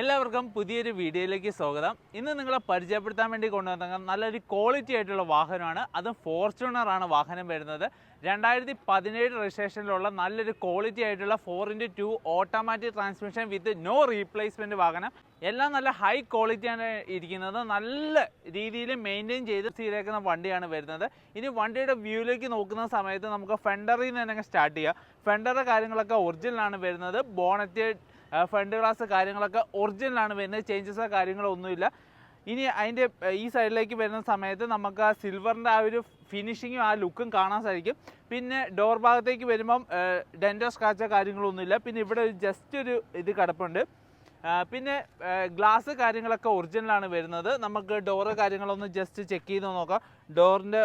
എല്ലാവർക്കും പുതിയൊരു വീഡിയോയിലേക്ക് സ്വാഗതം. ഇന്ന് നിങ്ങളെ പരിചയപ്പെടുത്താൻ വേണ്ടി കൊണ്ടുവന്ന നല്ലൊരു ക്വാളിറ്റി ആയിട്ടുള്ള വാഹനമാണ്. അതും ഫോർച്യൂണർ ആണ് വാഹനം വരുന്നത്. രണ്ടായിരത്തി പതിനേഴ് രജിസ്ട്രേഷനിലുള്ള നല്ലൊരു ക്വാളിറ്റി ആയിട്ടുള്ള four into two automatic transmission with no replacement വാഹനം. എല്ലാം നല്ല ഹൈ ക്വാളിറ്റിയാണ് ഇരിക്കുന്നത്. നല്ല രീതിയിൽ മെയിന്റെയിൻ ചെയ്ത് ചെയ്തേക്കുന്ന വണ്ടിയാണ് വരുന്നത്. ഇനി വണ്ടിയുടെ വ്യൂയിലേക്ക് നോക്കുന്ന സമയത്ത് നമുക്ക് ഫെൻഡറിൽ നിന്ന് തന്നെ സ്റ്റാർട്ട് ചെയ്യാം. ഫെൻഡറുടെ കാര്യങ്ങളൊക്കെ ഒറിജിനലാണ് വരുന്നത്. ബോണറ്റ് ഫ്രണ്ട് ഗ്ലാസ് കാര്യങ്ങളൊക്കെ ഒറിജിനലാണ് വരുന്നത് ചേഞ്ചസോ കാര്യങ്ങളോ ഒന്നുമില്ല. ഇനി അതിന്റെ ഈ സൈഡിലേക്ക് വരുന്ന സമയത്ത് നമുക്ക് ആ സിൽവറിന്റെ ആ ഒരു ഫിനിഷിങ്ങും ആ ലുക്കും കാണാൻ സാധിക്കും. പിന്നെ ഡോർ ഭാഗത്തേക്ക് വരുമ്പം ഡെന്റോ സ്ക്രാച്ചോ കാര്യങ്ങളൊന്നുമില്ല. പിന്നെ ഇവിടെ ഒരു ജസ്റ്റ് ഒരു ഇത് കിടപ്പുണ്ട്. പിന്നെ ഗ്ലാസ് കാര്യങ്ങളൊക്കെ ഒറിജിനലാണ് വരുന്നത്. നമുക്ക് ഡോറ് കാര്യങ്ങളൊന്ന് ജസ്റ്റ് ചെക്ക് ചെയ്ത് നോക്കാം. ഡോറിന്റെ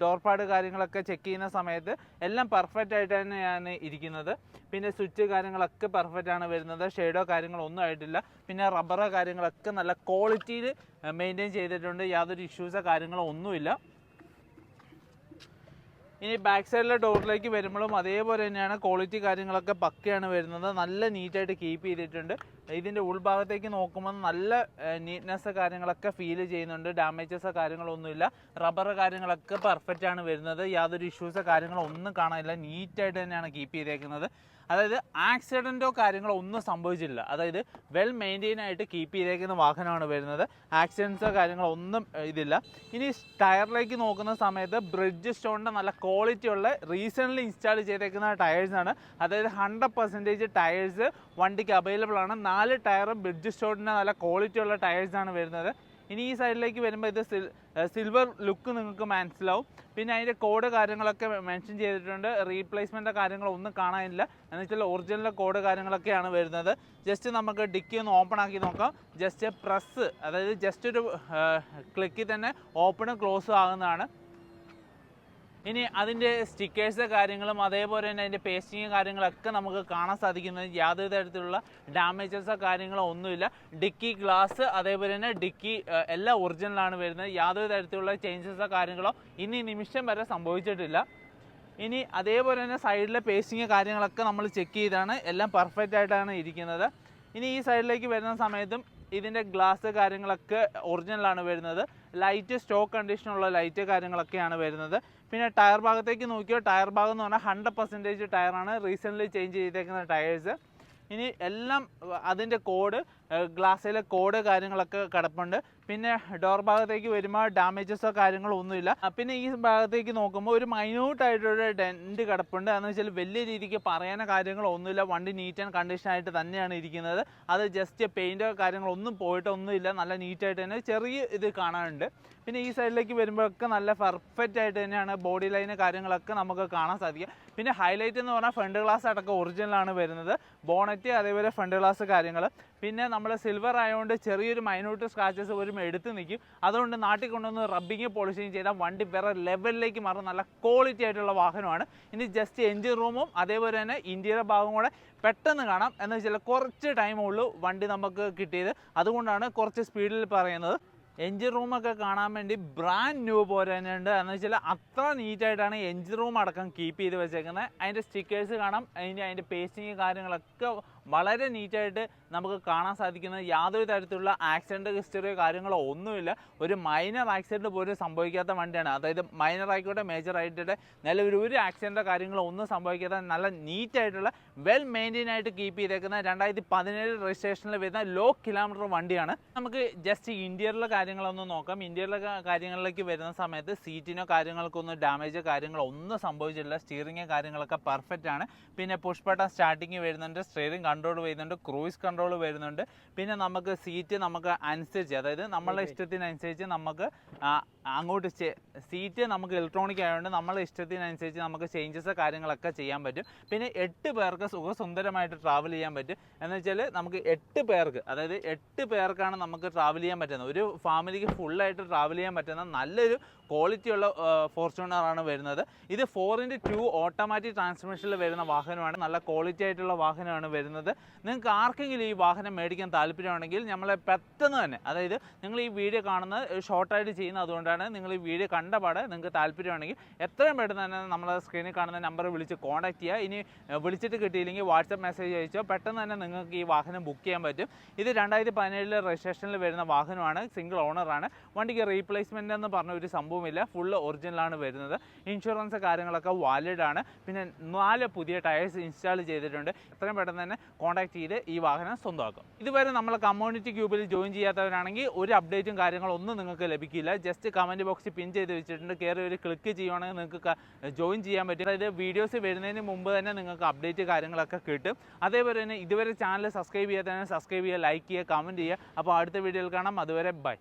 ഡോർ പാഡ് കാര്യങ്ങളൊക്കെ ചെക്ക് ചെയ്യുന്ന സമയത്ത് എല്ലാം പെർഫെക്റ്റ് ആയിട്ട് തന്നെയാണ് ഇരിക്കുന്നത്. പിന്നെ സ്വിച്ച് കാര്യങ്ങളൊക്കെ പെർഫെക്റ്റ് ആണ് വരുന്നത്. ഷെയ്ഡോ കാര്യങ്ങളൊന്നും ആയിട്ടില്ല. പിന്നെ റബ്ബറോ കാര്യങ്ങളൊക്കെ നല്ല ക്വാളിറ്റിയിൽ മെയിന്റെയിൻ ചെയ്തിട്ടുണ്ട്. യാതൊരു ഇഷ്യൂസോ കാര്യങ്ങളോ ഒന്നുമില്ല. ഇനി ബാക്ക് സൈഡിലെ ഡോറിലേക്ക് വരുമ്പോഴും അതേപോലെ തന്നെയാണ് ക്വാളിറ്റി കാര്യങ്ങളൊക്കെ പക്കയാണ് വരുന്നത്. നല്ല നീറ്റായിട്ട് കീപ്പ് ചെയ്തിട്ടുണ്ട്. ഇതിന്റെ ഉൾഭാഗത്തേക്ക് നോക്കുമ്പോൾ നല്ല നീറ്റ്നെസ് കാര്യങ്ങളൊക്കെ ഫീൽ ചെയ്യുന്നുണ്ട്. ഡാമേജസ് കാര്യങ്ങളൊന്നുമില്ല. റബ്ബർ കാര്യങ്ങളൊക്കെ പെർഫെക്റ്റ് ആണ് വരുന്നത്. യാതൊരു ഇഷ്യൂസോ കാര്യങ്ങളോ ഒന്നും കാണാനില്ല. നീറ്റായിട്ട് തന്നെയാണ് കീപ്പ് ചെയ്തേക്കുന്നത്. അതായത് ആക്സിഡന്റോ കാര്യങ്ങളോ ഒന്നും സംഭവിച്ചില്ല അതായത് വെൽ മെയിന്റെയിൻ ആയിട്ട് കീപ്പ് ചെയ്തേക്കുന്ന വാഹനമാണ് വരുന്നത്. ആക്സിഡൻസോ കാര്യങ്ങളോ ഒന്നും ഇതില്ല. ഇനി ടയറിലേക്ക് നോക്കുന്ന സമയത്ത് ബ്രിഡ്ജ് സ്റ്റോണിന്റെ നല്ല ക്വാളിറ്റി ഉള്ള റീസെന്റ്ലി ഇൻസ്റ്റാൾ ചെയ്തേക്കുന്ന ടയേഴ്സാണ് അതായത് ഹൺഡ്രഡ് പെർസെന്റേജ് ടയേഴ്സ് വണ്ടിക്ക് അവൈലബിൾ ആണ്. നാല് ടയറും ബ്രിഡ്ജ് സ്റ്റോണിന്റെ നല്ല ക്വാളിറ്റി ഉള്ള ടയേഴ്സാണ് വരുന്നത്. ഇനി ഈ സൈഡിലേക്ക് വരുമ്പോൾ ഇത് സിൽ സിൽവർ ലുക്ക് നിങ്ങൾക്ക് മനസ്സിലാവും. പിന്നെ അതിന്റെ കോഡ് കാര്യങ്ങളൊക്കെ മെൻഷൻ ചെയ്തിട്ടുണ്ട്. റീപ്ലേസ്മെന്റ് കാര്യങ്ങളൊന്നും കാണാനില്ല. എന്ന് വെച്ചാൽ ഒറിജിനൽ കോഡ് കാര്യങ്ങളൊക്കെയാണ് വരുന്നത്. ജസ്റ്റ് നമുക്ക് ഡിക്കി ഒന്ന് ഓപ്പൺ ആക്കി നോക്കാം. ജസ്റ്റ് പ്രസ് അതായത് ജസ്റ്റ് ഒരു ക്ലിക്കിൽ തന്നെ ഓപ്പണും ക്ലോസും ആകുന്നതാണ്. ഇനി അതിന്റെ സ്റ്റിക്കേഴ്സ് കാര്യങ്ങളും അതേപോലെ തന്നെ അതിന്റെ പേസ്റ്റിങ് കാര്യങ്ങളൊക്കെ നമുക്ക് കാണാൻ സാധിക്കുന്നത് യാതൊരു തരത്തിലുള്ള ഡാമേജസോ കാര്യങ്ങളോ ഒന്നുമില്ല. ഡിക്കി ഗ്ലാസ് അതേപോലെ തന്നെ ഡിക്കി എല്ലാം ഒറിജിനലാണ് വരുന്നത്. യാതൊരു തരത്തിലുള്ള ചേഞ്ചസോ കാര്യങ്ങളോ ഇനി നിമിഷം വരെ സംഭവിച്ചിട്ടില്ല. ഇനി അതേപോലെ തന്നെ സൈഡിലെ പേസ്റ്റിങ് കാര്യങ്ങളൊക്കെ നമ്മൾ ചെക്ക് ചെയ്താണ്. എല്ലാം പെർഫെക്റ്റ് ആയിട്ടാണ് ഇരിക്കുന്നത്. ഇനി ഈ സൈഡിലേക്ക് വരുന്ന സമയത്തും ഇതിന്റെ ഗ്ലാസ് കാര്യങ്ങളൊക്കെ ഒറിജിനലാണ് വരുന്നത്. ലൈറ്റ് സ്റ്റോക്ക് കണ്ടീഷനുള്ള ലൈറ്റ് കാര്യങ്ങളൊക്കെയാണ് വരുന്നത്. പിന്നെ ടയർ ഭാഗത്തേക്ക് നോക്കിയോ ടയർ ഭാഗം എന്ന് പറഞ്ഞാൽ ഹൺഡ്രഡ് പെർസെന്റേജ് ടയറാണ് റീസെന്റ്ലി ചേഞ്ച് ചെയ്തേക്കുന്ന ടയേഴ്സ് ഇനി എല്ലാം അതിന്റെ കോഡ് ഗ്ലാസ്സിലെ കോഡ് കാര്യങ്ങളൊക്കെ കിടപ്പുണ്ട്. പിന്നെ ഡോർ ഭാഗത്തേക്ക് വരുമ്പോൾ ഡാമേജസോ കാര്യങ്ങളോ ഒന്നുമില്ല. പിന്നെ ഈ ഭാഗത്തേക്ക് നോക്കുമ്പോൾ ഒരു മൈന്യൂട്ട് ആയിട്ടൊരു ഡെന്റ് കിടപ്പുണ്ട്. എന്ന് വെച്ചാൽ വലിയ രീതിക്ക് പറയാനോ കാര്യങ്ങളോ ഒന്നുമില്ല. വണ്ടി നീറ്റ് ആൻഡ് കണ്ടീഷൻ ആയിട്ട് തന്നെയാണ് ഇരിക്കുന്നത്. അത് ജസ്റ്റ് പെയിന്റോ കാര്യങ്ങളോ ഒന്നും പോയിട്ടൊന്നുമില്ല. നല്ല നീറ്റായിട്ട് തന്നെ ചെറിയ ഇത് കാണാനുണ്ട്. പിന്നെ ഈ സൈഡിലേക്ക് വരുമ്പോഴൊക്കെ നല്ല പെർഫെക്റ്റ് ആയിട്ട് തന്നെയാണ് ബോഡി ലൈൻ കാര്യങ്ങളൊക്കെ നമുക്ക് കാണാൻ സാധിക്കുക. പിന്നെ ഹൈലൈറ്റ് എന്ന് പറഞ്ഞാൽ ഫ്രണ്ട് ഗ്ലാസ് അടക്കം ഒറിജിനലാണ് വരുന്നത്. ബോണറ്റ് അതേപോലെ ഫ്രണ്ട് ഗ്ലാസ് കാര്യങ്ങൾ പിന്നെ നമ്മൾ സിൽവർ ആയതുകൊണ്ട് ചെറിയൊരു മൈനോട്ട് സ്ക്രാച്ചസ് പോലും എടുത്ത് നിൽക്കും അതുകൊണ്ട് നാട്ടിൽ കൊണ്ടുവന്ന് റബ്ബിങ് പോളിഷിങ് ചെയ്താൽ വണ്ടി വേറെ ലെവലിലേക്ക് മാറും നല്ല ക്വാളിറ്റി ആയിട്ടുള്ള വാഹനമാണ്. ഇനി ജസ്റ്റ് എൻജിൻ റൂമും അതേപോലെ തന്നെ ഇന്ത്യയുടെ ഭാഗം കൂടെ പെട്ടെന്ന് കാണാം. എന്ന് വെച്ചാൽ കുറച്ച് ടൈമേ ഉള്ളൂ വണ്ടി നമുക്ക് കിട്ടിയത്. അതുകൊണ്ടാണ് കുറച്ച് സ്പീഡിൽ പറയുന്നത്. എൻജിൻ റൂമൊക്കെ കാണാൻ വേണ്ടി ബ്രാൻഡ് ന്യൂ പോലെ തന്നെയുണ്ട് എന്ന് വെച്ചാൽ അത്ര നീറ്റായിട്ടാണ് എൻജിൻ റൂം അടക്കം കീപ്പ് ചെയ്ത് വെച്ചേക്കുന്നത് അതിന്റെ സ്റ്റിക്കേഴ്സ് കാണാം. അതിന്റെ അതിന്റെ പേസ്റ്റിങ് കാര്യങ്ങളൊക്കെ വളരെ നീറ്റായിട്ട് നമുക്ക് കാണാൻ സാധിക്കുന്നത് യാതൊരു തരത്തിലുള്ള ആക്സിഡന്റ് ഹിസ്റ്ററിയോ കാര്യങ്ങളോ ഒന്നുമില്ല. ഒരു മൈനർ ആക്സിഡന്റ് പോലും സംഭവിക്കാത്ത വണ്ടിയാണ്. അതായത് മൈനർ ആയിക്കോട്ടെ മേജർ ആയിട്ടെ നിലവിൽ ഒരു ആക്സിഡന്റോ കാര്യങ്ങളോ ഒന്നും സംഭവിക്കാത്ത നല്ല നീറ്റായിട്ടുള്ള വെൽ മെയിന്റെയിൻ ആയിട്ട് കീപ്പ് ചെയ്തേക്കുന്ന രണ്ടായിരത്തി പതിനേഴ് രജിസ്ട്രേഷനിൽ വരുന്ന ലോ കിലോമീറ്റർ വണ്ടിയാണ്. നമുക്ക് ജസ്റ്റ് ഇന്ത്യയിലെ കാര്യങ്ങളൊന്നും നോക്കാം. ഇന്ത്യയിലെ കാര്യങ്ങളിലേക്ക് വരുന്ന സമയത്ത് സീറ്റിനോ കാര്യങ്ങൾക്കൊന്നും ഡാമേജോ കാര്യങ്ങളോ ഒന്നും സംഭവിച്ചിട്ടില്ല. സ്റ്റിയറിംഗ് കാര്യങ്ങളൊക്കെ പെർഫെക്റ്റ് ആണ്. പിന്നെ പുഷ് സ്റ്റാർട്ടിങ് വരുന്നുണ്ട്. സ്റ്റിയറിംഗ് കൺട്രോൾ വരുന്നുണ്ട് ക്രൂയിസ് കൺട്രോൾ വരുന്നുണ്ട്. പിന്നെ നമുക്ക് സീറ്റ് നമുക്ക് അനുസരിച്ച് അതായത് നമ്മളുടെ ഇഷ്ടത്തിനനുസരിച്ച് നമുക്ക് അങ്ങോട്ട് സീറ്റ് നമുക്ക് ഇലക്ട്രോണിക് ആയതുകൊണ്ട് നമ്മളെ ഇഷ്ടത്തിനനുസരിച്ച് നമുക്ക് ചേഞ്ചസ് കാര്യങ്ങളൊക്കെ ചെയ്യാൻ പറ്റും. പിന്നെ എട്ട് പേർക്ക് സുഖസുന്ദരമായിട്ട് ട്രാവൽ ചെയ്യാൻ പറ്റും. എന്ന് വെച്ചാൽ നമുക്ക് എട്ട് പേർക്ക് അതായത് എട്ട് പേർക്കാണ് നമുക്ക് ട്രാവൽ ചെയ്യാൻ പറ്റുന്നത്. ഒരു ഫാമിലിക്ക് ഫുള്ളായിട്ട് ട്രാവൽ ചെയ്യാൻ പറ്റുന്ന നല്ലൊരു ക്വാളിറ്റിയുള്ള ഫോർച്യൂണറാണ് വരുന്നത്. ഇത് ഫോർ ഇന്റു ടു ഓട്ടോമാറ്റിക് ട്രാൻസ്മിഷനിൽ വരുന്ന വാഹനമാണ്. നല്ല ക്വാളിറ്റി ആയിട്ടുള്ള വാഹനമാണ് വരുന്നത്. വരുന്നത് നിങ്ങൾക്ക് ആർക്കെങ്കിലും ഈ വാഹനം മേടിക്കാൻ താല്പര്യമാണെങ്കിൽ നമ്മളെ പെട്ടെന്ന് തന്നെ അതായത് നിങ്ങൾ ഈ വീഡിയോ കാണുന്ന ഷോർട്ടായിട്ട് ചെയ്യുന്നത് അതുകൊണ്ടാണ് നിങ്ങൾ ഈ വീഡിയോ കണ്ടപാട് നിങ്ങൾക്ക് താല്പര്യമാണെങ്കിൽ എത്രയും പെട്ടെന്ന് തന്നെ നമ്മളെ സ്ക്രീനിൽ കാണുന്ന നമ്പർ വിളിച്ച് കോൺടാക്ട് ചെയ്യുക. ഇനി വിളിച്ചിട്ട് കിട്ടിയില്ലെങ്കിൽ വാട്സപ്പ് മെസ്സേജ് അയച്ചോ. പെട്ടെന്ന് തന്നെ നിങ്ങൾക്ക് ഈ വാഹനം ബുക്ക് ചെയ്യാൻ പറ്റും. ഇത് രണ്ടായിരത്തി പതിനേഴിലെ രജിസ്ട്രേഷനിൽ വരുന്ന വാഹനമാണ് സിംഗിൾ ഓണറാണ് വണ്ടിക്ക് റീപ്ലേസ്മെന്റ് എന്ന് പറഞ്ഞ ഒരു സംഭവമില്ല. ഫുള്ള് ഒറിജിനലാണ് വരുന്നത്. ഇൻഷുറൻസ് കാര്യങ്ങളൊക്കെ വാലിഡ് ആണ്. പിന്നെ നാല് പുതിയ ടയേഴ്സ് ഇൻസ്റ്റാൾ ചെയ്തിട്ടുണ്ട്. എത്രയും പെട്ടെന്ന് തന്നെ കോൺടാക്ട് ചെയ്ത് ഈ വാഹനം സ്വന്തമാക്കും. ഇതുവരെ നമ്മളെ കമ്മ്യൂണിറ്റി ഗ്രൂപ്പിൽ ജോയിൻ ചെയ്യാത്തവരാണെങ്കിൽ ഒരു അപ്ഡേറ്റും കാര്യങ്ങളൊന്നും നിങ്ങൾക്ക് ലഭിക്കില്ല. ജസ്റ്റ് കമന്റ് ബോക്സിൽ പിൻ ചെയ്ത് വെച്ചിട്ടുണ്ട്. കയറി ഒരു ക്ലിക്ക് ചെയ്യുവാണെങ്കിൽ നിങ്ങൾക്ക് ജോയിൻ ചെയ്യാൻ പറ്റും. അതായത് വീഡിയോസ് വരുന്നതിന് മുമ്പ് തന്നെ നിങ്ങൾക്ക് അപ്ഡേറ്റ് കാര്യങ്ങളൊക്കെ കിട്ടും. അതേപോലെ തന്നെ ഇതുവരെ ചാനൽ സബ്സ്ക്രൈബ് ചെയ്യാത്തതിനെ സബ്സ്ക്രൈബ് ചെയ്യുക ലൈക്ക് ചെയ്യുക കമന്റ് ചെയ്യുക. അപ്പോൾ അടുത്ത വീഡിയോയിൽ കാണാം. അതുവരെ ബൈ